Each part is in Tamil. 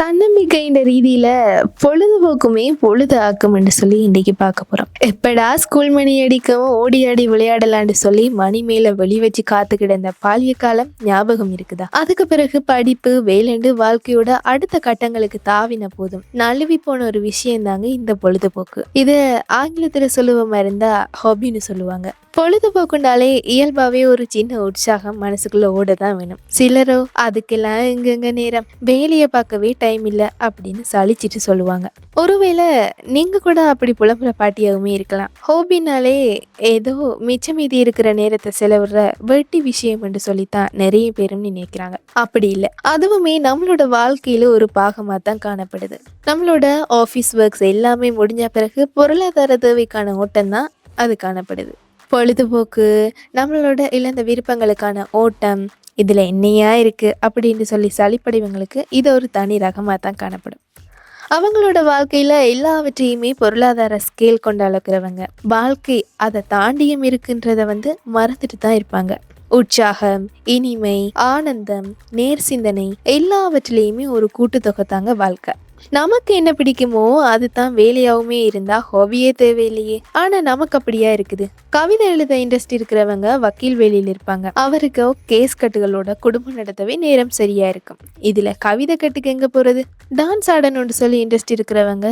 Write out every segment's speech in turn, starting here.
தன்னம்பிக்கைன்ற ரீதியில பொழுதுபோக்குமே பொழுது ஆக்கும் என்று சொல்லி இன்னைக்கு பார்க்க போறோம். எப்படா ஸ்கூல் மணி அடிக்கவும் ஓடி ஆடி விளையாடலான்னு சொல்லி மணி மேல வெளி வச்சு காத்து கிடந்த பாலிய காலம் ஞாபகம் இருக்குதா? அதுக்கு பிறகு படிப்பு வேலைண்டு வாழ்க்கையோட அடுத்த கட்டங்களுக்கு தாவின போதும் நழுவி போன ஒரு விஷயம் தாங்க இந்த பொழுதுபோக்கு. இத ஆங்கிலத்துல சொல்லுவமா இருந்தா ஹாபின்னு சொல்லுவாங்க. பொழுதுபோக்குண்டாலே இயல்பாகவே ஒரு சின்ன உற்சாகம் மனசுக்குள்ளே ஓட தான் வேணும். சிலரோ அதுக்கெல்லாம் எங்கெங்க நேரம்? வேலையை பார்க்கவே டைம் இல்லை அப்படின்னு சளிச்சிட்டு சொல்லுவாங்க. ஒருவேளை நீங்கள் கூட அப்படி புலம்புற பாட்டியாகவுமே இருக்கலாம். ஹோபினாலே ஏதோ மிச்சம் மீதி இருக்கிற நேரத்தை செலவிடுற வெட்டி விஷயம் என்று சொல்லித்தான் நிறைய பேரும் நினைக்கிறாங்க. அப்படி இல்லை. அதுவுமே நம்மளோட வாழ்க்கையில் ஒரு பாகமாக தான் காணப்படுது. நம்மளோட ஆஃபீஸ் ஒர்க்ஸ் எல்லாமே முடிஞ்ச பிறகு பொருளாதார தேவைக்கான ஓட்டம் தான் அது காணப்படுது. பொழுதுபோக்கு நம்மளோட இழந்த விருப்பங்களுக்கான ஓட்டம் இதில் என்னையா இருக்குது அப்படின்னு சொல்லி சளிப்படைவங்களுக்கு இது ஒரு தனி ரகமாக தான் காணப்படும். அவங்களோட வாழ்க்கையில் எல்லாவற்றையுமே பொருளாதார ஸ்கேல் கொண்டு அளக்கிறவங்க வாழ்க்கை அதை தாண்டியும் இருக்குன்றத வந்து மறந்துட்டு தான் இருப்பாங்க. உற்சாகம் இனிமை ஆனந்தம் நேர் சிந்தனை எல்லாவற்றிலையுமே ஒரு கூட்டுத்தொகை தாங்க வாழ்க்கை. நமக்கு என்ன பிடிக்குமோ அதுதான் வேலையாகவுமே இருந்தால் ஹாபியே தேவையில்லையே. ஆனால் நமக்கு அப்படியா இருக்குது? கவிதை எழுத இன்ட்ரெஸ்ட் இருக்கிறவங்க வக்கீல் வேலையில் இருப்பாங்க. அவருக்கு கேஸ் கட்டுகளோட குடும்பம் நடத்தவே நேரம் சரியா இருக்கும். இதில் கவிதை கட்டுக்கு எங்கே போகிறது டான்ஸ் ஆடணும்னு சொல்லி இன்ட்ரெஸ்ட் இருக்கிறவங்க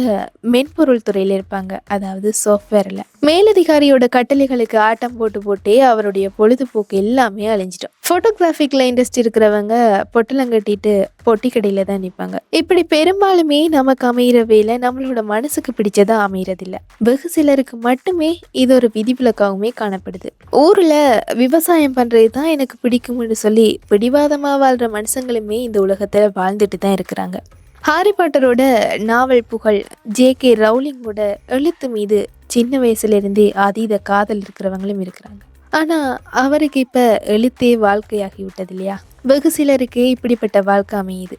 மென்பொருள் துறையில் இருப்பாங்க. அதாவது சாஃப்ட்வேரில் மேலதிகாரியோட கட்டளைகளுக்கு ஆட்டம் போட்டு போட்டே அவருடைய பொழுதுபோக்கு எல்லாமே அழிஞ்சிட்டோம் ஃபோட்டோகிராஃபிக்கில் இன்ட்ரெஸ்ட் இருக்கிறவங்க பொட்டலங்கட்டிட்டு பொட்டி கடையில தான் நிற்பாங்க இப்படி பெரும்பாலுமே நமக்கு அமையிற வேலை நம்மளோட மனசுக்கு பிடிச்சதா அமையறதில்ல. வெகு சிலருக்கு மட்டுமே இது ஒரு விதிவிலக்காகவுமே காணப்படுது. ஊர்ல விவசாயம் பண்றது தான் எனக்கு பிடிக்கும்னு சொல்லி பிடிவாதமாக வாழ்ற மனுஷங்களுமே இந்த உலகத்தில் வாழ்ந்துட்டு தான் இருக்கிறாங்க. ஹாரி பாட்டரோட நாவல் புகழ் ஜே கே ரவுலிங்கோட எழுத்து மீது சின்ன வயசுலேருந்தே அதீத காதல் இருக்கிறவங்களும் இருக்கிறாங்க. ஆனால் அவருக்கு இப்போ எழுத்தே வாழ்க்கையாகி விட்டது இல்லையா வெகு சிலருக்கு இப்படிப்பட்ட வாழ்க்கை அமையுது.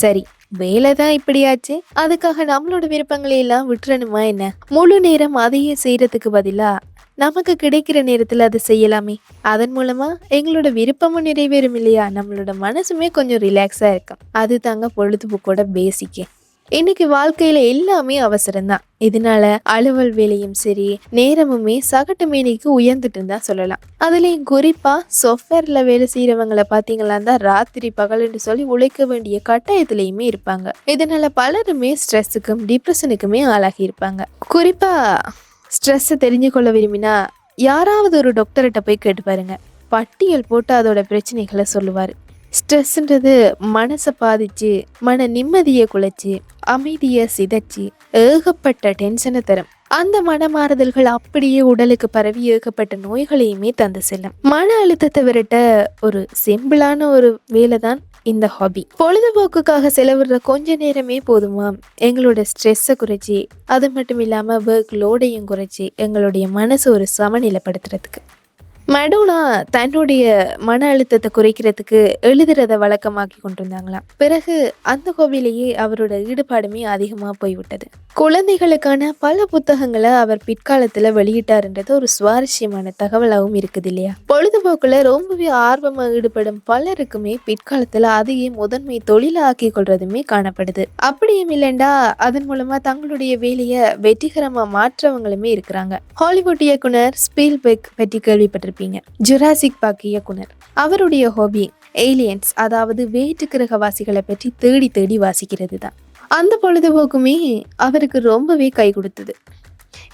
சரி வேலை தான் இப்படியாச்சு? அதுக்காக நம்மளோட விருப்பங்களை எல்லாம் விட்டுறணுமா என்ன? முழு நேரம் அதையே செய்யறதுக்கு பதிலாக நமக்கு கிடைக்கிற நேரத்தில் அதை செய்யலாமே. அதன் மூலமா எங்களோட விருப்பமும் நிறைவேறும் இல்லையா? நம்மளோட மனசுமே கொஞ்சம் ரிலாக்ஸாக இருக்கும். அது தாங்க பொழுதுபோக்கோட பேசிக்கே இன்னைக்கு வாழ்க்கையில எல்லாமே அவசரம்தான். இதனால அலுவல் வேலையும் சரி நேரமுமே சகட்டு மேனிக்கு உயர்ந்துட்டுன்னு தான் சொல்லலாம். அதுலயும் குறிப்பா சாஃப்ட்வேர்ல வேலை செய்யறவங்களை பாத்தீங்களா தான் ராத்திரி பகல்னு சொல்லி உழைக்க வேண்டிய கட்டாயத்திலயுமே இருப்பாங்க. இதனால பலருமே ஸ்ட்ரெஸ்ஸுக்கும் டிப்ரெஷனுக்குமே ஆளாகி இருப்பாங்க குறிப்பா ஸ்ட்ரெஸ்ஸை தெரிஞ்சு கொள்ள விரும்பினா யாராவது ஒரு டாக்டர்கிட்ட போய் கேட்டு பாருங்க. பட்டியல் போட்டு அதோட பிரச்சனைகளை சொல்லுவார். ஸ்ட்ரெஸ்ன்றது மனசை பாதிச்சு மன நிம்மதியை குலைச்சு அமைதியை சிதைச்சு ஏகப்பட்ட டென்ஷனை தரும். அந்த மனமாறுதல்கள் அப்படியே உடலுக்கு பரவி ஏகப்பட்ட நோய்களையுமே தந்து செல்லும். மன அழுத்தத்தை விரட்ட ஒரு சிம்பிளான ஒரு வேலை தான் இந்த ஹாபி. பொழுதுபோக்குக்காக செலவிடுற கொஞ்ச நேரமே போதுமா? எங்களோட ஸ்ட்ரெஸ்ஸை குறைச்சி அது மட்டும் இல்லாமல் ஒர்க் லோடையும் குறைச்சி எங்களுடைய மனசை ஒரு சமநிலைப்படுத்துறதுக்கு. மடோனா தன்னுடைய மன அழுத்தத்தை குறைக்கிறதுக்கு எழுதுறத வழக்கமாக்கி கொண்டிருந்தாங்களாம் பிறகு அந்த கோவிலேயே அவரோட ஈடுபாடுமே அதிகமாக போய்விட்டது. குழந்தைகளுக்கான பல புத்தகங்களை அவர் பிற்காலத்தில் வெளியிட்டாருன்றது ஒரு சுவாரஸ்யமான தகவலாகவும் இருக்குது இல்லையா? பொழுதுபோக்கில் ரொம்பவே ஆர்வமாக ஈடுபடும் பலருக்குமே பிற்காலத்தில் அதையே முதன்மை தொழிலாக்கி கொள்றதுமே காணப்படுது. அப்படியும் இல்லைண்டா அதன் மூலமாக தங்களுடைய வேலையை வெற்றிகரமாக மாற்றவங்களுமே இருக்கிறாங்க. ஹாலிவுட் இயக்குனர் ஸ்பீல்பெக் பற்றி கேள்விப்பட்டிருப்பீங்க. ஜுராசிக் பார்க் இயக்குனர். அவருடைய ஹாபி ஏலியன்ஸ் அதாவது வேற்று கிரகவாசிகளை பற்றி தேடி தேடி வாசிக்கிறது தான். அந்த பொழுதுபோக்குமே அவருக்கு ரொம்பவே கை கொடுத்தது.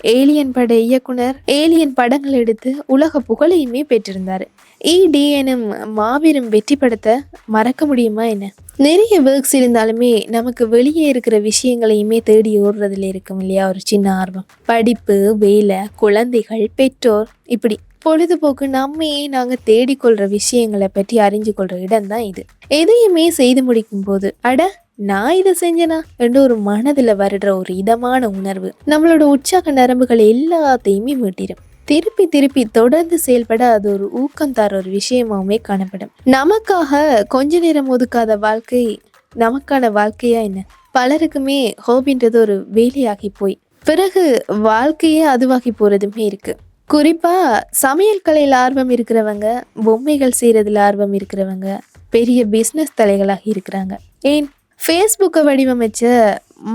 ஏலியன் பட இயக்குனர் ஏலியன் படங்கள் எடுத்து உலக புகழையுமே பெற்றிருந்தார். இடி எனும் மாபெரும் வெற்றி படத்தை மறக்க முடியுமா என்ன? நிறைய ஒர்க்ஸ் இருந்தாலுமே நமக்கு வெளியே இருக்கிற விஷயங்களையுமே தேடி ஓடுறதுல இருக்கும் இல்லையா? ஒரு சின்ன ஆர்வம். படிப்பு வேலை குழந்தைகள் பெற்றோர் இப்படி பொழுதுபோக்கு நம்மையே நாங்கள் தேடிக்கொள்கிற விஷயங்களை பற்றி அறிஞ்சு கொள்கிற இடம் தான் இது. எதையுமே செய்து முடிக்கும் போது அட நான் இதை செஞ்சேனா? என்று ஒரு மனதில் வருடுற ஒரு இதமான உணர்வு நம்மளோட உற்சாக நரம்புகள் எல்லாத்தையுமே மீட்டிடும் திருப்பி திருப்பி தொடர்ந்து செயல்பட அது ஒரு ஊக்கம் தர ஒரு விஷயமாவுமே காணப்படும். நமக்காக கொஞ்ச நேரம் ஒதுக்காத வாழ்க்கை நமக்கான வாழ்க்கையா என்ன? பலருக்குமே ஹோபின்றது ஒரு வேலையாகி போய் பிறகு வாழ்க்கையே அதுவாகி போறதுமே இருக்கு. குறிப்பாக சமையல் கலையில் ஆர்வம் இருக்கிறவங்க பொம்மைகள் செய்கிறதுல ஆர்வம் இருக்கிறவங்க பெரிய பிஸ்னஸ் தலைகளாக இருக்கிறாங்க. ஏன்? ஃபேஸ்புக்கை வடிவமைச்ச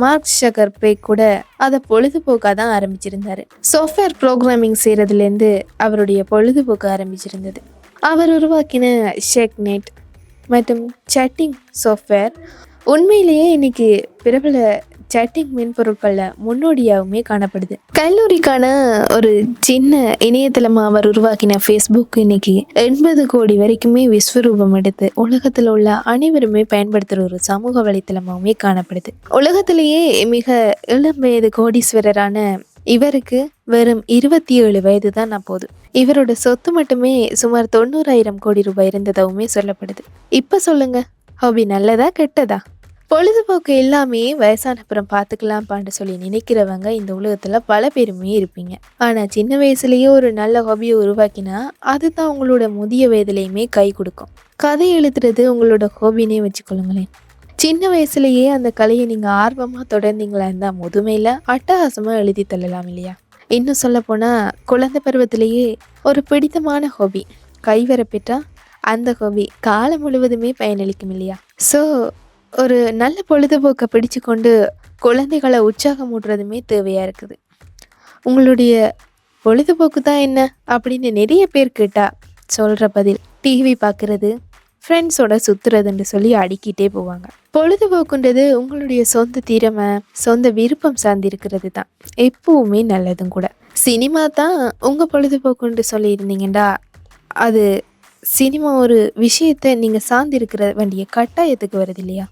மார்க் ஷக்கர்பே கூட அதை பொழுதுபோக்காக தான் ஆரம்பிச்சிருந்தாரு. சாஃப்ட்வேர் ப்ரோக்ராமிங் செய்கிறதுலேருந்து அவருடைய பொழுதுபோக்கு ஆரம்பிச்சிருந்தது. அவர் உருவாக்கின ஷெக்நெட் மற்றும் சட்டிங் சாஃப்ட்வேர் உண்மையிலேயே இன்னைக்கு பிரபல chatting மென்பொருட்களில் முன்னோடியாகவுமே காணப்படுது. கல்லூரிக்கான ஒரு சின்ன இணையதளமாக அவர் உருவாக்கின ஃபேஸ்புக் இன்னைக்கு எண்பது கோடி வரைக்குமே விஸ்வரூபம் எடுத்து உலகத்தில் உள்ள அனைவருமே பயன்படுத்துகிற ஒரு சமூக வலைத்தளமாகவுமே காணப்படுது. உலகத்திலேயே மிக இளம் வயது கோடீஸ்வரரான இவருக்கு வெறும் இருபத்தி ஏழு வயது தான் நான் போதும். இவரோட சொத்து மட்டுமே சுமார் தொண்ணூறாயிரம் கோடி ரூபாய் இருந்ததாகவுமே சொல்லப்படுது. இப்போ சொல்லுங்க ஹாபி நல்லதா கெட்டதா? பொழுதுபோக்கு எல்லாமே வயசானப்புறம் பார்த்துக்கலாம்ப்பான்னு சொல்லி நினைக்கிறவங்க இந்த உலகத்தில் பல பேருமே இருப்பீங்க. ஆனால் சின்ன வயசுலேயே ஒரு நல்ல ஹாபியை உருவாக்கினா அதுதான் உங்களோட முதிய வயதுலையுமே கை கொடுக்கும். கதை எழுதுறது உங்களோட ஹாபினே வச்சுக்கொள்ளுங்களேன். சின்ன வயசுலேயே அந்த கலையை நீங்கள் ஆர்வமாக தொடர்ந்தீங்களா இருந்தால் முதுமையில் அட்டகாசமாக எழுதி தள்ளலாம் இல்லையா? இன்னும் சொல்லப்போனால் குழந்தை பருவத்திலேயே ஒரு பிடித்தமான ஹாபி கைவரப்பெற்றால் அந்த ஹாபி காலம் முழுவதுமே பயனளிக்கும் இல்லையா? ஸோ ஒரு நல்ல பொழுதுபோக்கை பிடிச்சு கொண்டு குழந்தைகளை உற்சாகமூட்டுறதுமே தேவையாக இருக்குது. உங்களுடைய பொழுதுபோக்கு தான் என்ன அப்படின்னு நிறைய பேர் கேட்டால் சொல்கிற பதில் டிவி பார்க்குறது ஃப்ரெண்ட்ஸோட சுற்றுறதுன்னு சொல்லி அடிக்கிட்டே போவாங்க. பொழுதுபோக்குன்றது உங்களுடைய சொந்த திறமை சொந்த விருப்பம் சார்ந்திருக்கிறது தான். எப்பவுமே நல்லதும் கூட. சினிமா தான் உங்கள் பொழுதுபோக்குன்ட்டு சொல்லியிருந்தீங்கடா அது சினிமா ஒரு விஷயத்தை நீங்கள் சார்ந்திருக்கிற வேண்டிய கட்டாயத்துக்கு வருது இல்லையா?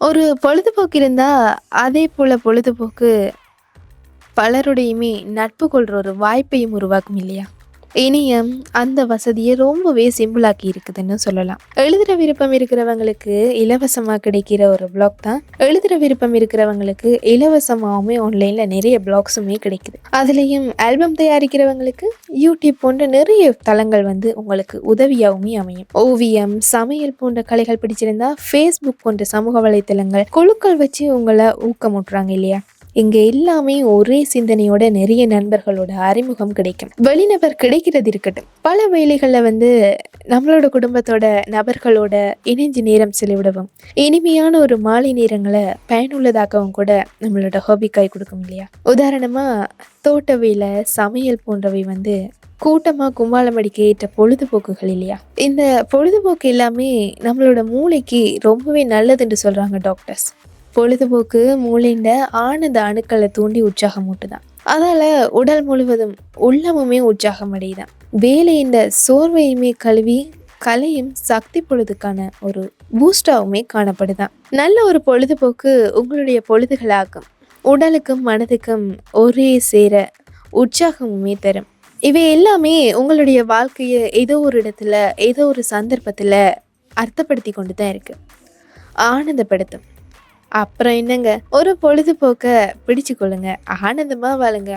ஒரு பொழுதுபோக்கு இருந்தால் அதே போல் பொழுதுபோக்கு பலருடையுமே நட்பு கொள்கிற ஒரு வாய்ப்பையும் உருவாக்கும் இல்லையா? இணையம் அந்த வசதியை ரொம்பவே சிம்பிளாக்கி இருக்குதுன்னு சொல்லலாம். எழுதுகிற விருப்பம் இருக்கிறவங்களுக்கு இலவசமாக கிடைக்கிற ஒரு பிளாக் தான். எழுதுகிற விருப்பம் இருக்கிறவங்களுக்கு இலவசமாகவுமே ஆன்லைனில் நிறைய பிளாக்ஸுமே கிடைக்குது. அதுலேயும் ஆல்பம் தயாரிக்கிறவங்களுக்கு யூடியூப் போன்ற நிறைய தளங்கள் வந்து உங்களுக்கு உதவியாகவுமே அமையும். ஓவியம் சமையல் போன்ற கலைகள் பிடிச்சிருந்தா ஃபேஸ்புக் போன்ற சமூக வலைத்தளங்கள் குழுக்கள் வச்சு உங்களை ஊக்கமுட்டுறாங்க இல்லையா? இங்க எல்லாமே ஒரே சிந்தனையோட நிறைய நண்பர்களோட அறிமுகம் கிடைக்கும். வெளிநபர் கிடைக்கிறது இருக்கட்டும். பல வேலைகளில் வந்து நம்மளோட குடும்பத்தோட நபர்களோட இணைஞ்சு நேரம் செலவிடவும் இனிமையான ஒரு மாலை நேரங்களை பயனுள்ளதாக்கவும் கூட நம்மளோட ஹாபி கை கொடுக்கும் இல்லையா? உதாரணமா தோட்ட வேலை சமையல் போன்றவை வந்து கூட்டமாக கும்பாலம் அடிக்க ஏற்ற பொழுதுபோக்குகள் இல்லையா? இந்த பொழுதுபோக்கு எல்லாமே நம்மளோட மூளைக்கு ரொம்பவே நல்லதுன்னு சொல்கிறாங்க டாக்டர்ஸ். பொழுதுபோக்கு மூளைண்ட ஆனந்த அணுக்களை தூண்டி உற்சாகமூட்டுதான் அதால உடல் முழுவதும் உள்ளமுமே உற்சாகம் அடையுதான். வேலையின் சோர்வையுமே கழுவி கலையும் சக்தி பொழுதுக்கான ஒரு பூஸ்டாவுமே காணப்படுதான். நல்ல ஒரு பொழுதுபோக்கு உங்களுடைய பொழுதுகளாகும். உடலுக்கும் மனதுக்கும் ஒரே சேர உற்சாகமுமே தரும். இவை எல்லாமே உங்களுடைய வாழ்க்கையை ஏதோ ஒரு இடத்துல ஏதோ ஒரு சந்தர்ப்பத்தில் அர்த்தப்படுத்தி கொண்டு தான் இருக்கு. ஆனந்தப்படுத்தும். அப்புறம் என்னங்க? ஒரு பொழுதுபோக்க பிடிச்சு கொள்ளுங்க ஆனந்தமாக வாழுங்க.